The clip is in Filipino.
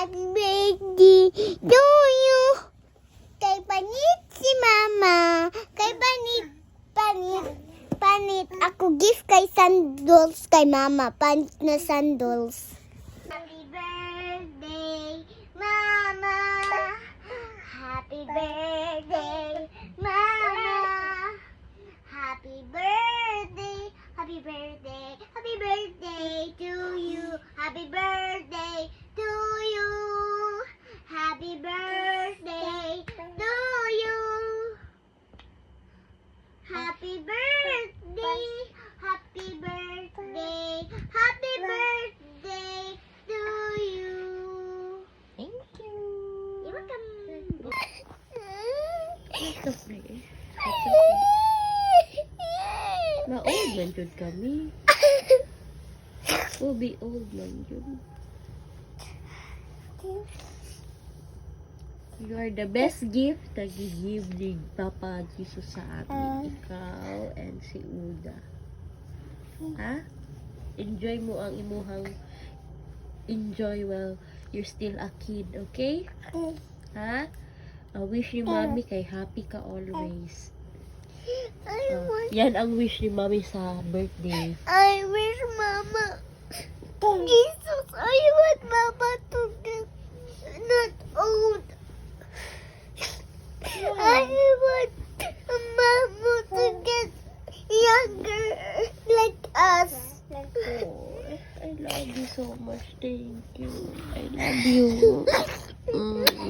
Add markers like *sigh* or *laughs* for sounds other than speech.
Happy birthday to you. Kay panit si mama. Kay panit, panit, panit. Ako gift kay sandals kay mama. Panit na sandals. Happy birthday, mama. Happy birthday, mama. Happy birthday, happy birthday, happy birthday to you. Happy birthday to Happy birthday, happy birthday, happy birthday to you. Thank you. You're welcome. Ma-old man jud kami. *laughs* Oh, be old man jud. You are the best gift na give ni Papa Jesus sa amin. Ikaw and si Uda. Ha? Enjoy mo ang imuhang enjoy while you're still a kid, okay? Ha? I wish ni Mami kay happy ka always. Want, yan ang wish ni Mami sa birthday. I wish Mama, Jesus, I want Mama so much. Thank you. I love *laughs* you. Mm.